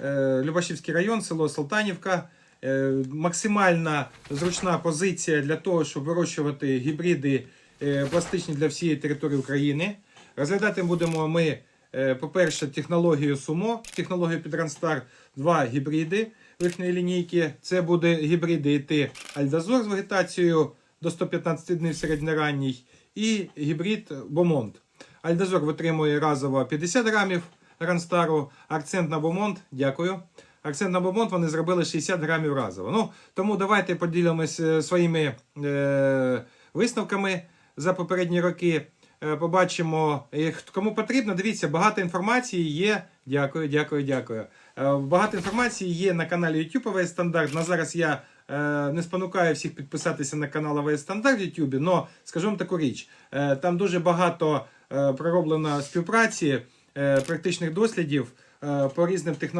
е, Любашівський район, село Салтанівка. Е, Максимальна зручна позиція для того, щоб вирощувати гібриди е, пластичні для всієї території України. Розглядати будемо ми, по-перше, технологію Сумо, технологію Підрансtar, два гібриди верхньої лінійки. Це буде гібриди ІТ Альдазор з вегетацією до 115 днів середньоранній і гібрид Бомонт. Альдазор витримує разово 50 грамів Ранстару, акцент на Бомонт, дякую. Акцент на Бомонт вони зробили 60 грамів разово. Ну, тому давайте поділимось е, своїми е, висновками за попередні роки. Е, побачимо, кому потрібно. Дивіться, багато інформації є. Дякую, дякую, дякую. Е, багато інформації є на каналі YouTube АВС Стандарт. На зараз я е, не спонукаю всіх підписатися на канал АВС Стандарт в YouTube, але скажу вам таку річ: е, там дуже багато пророблено співпраці, практичних дослідів е, по різним технологіям.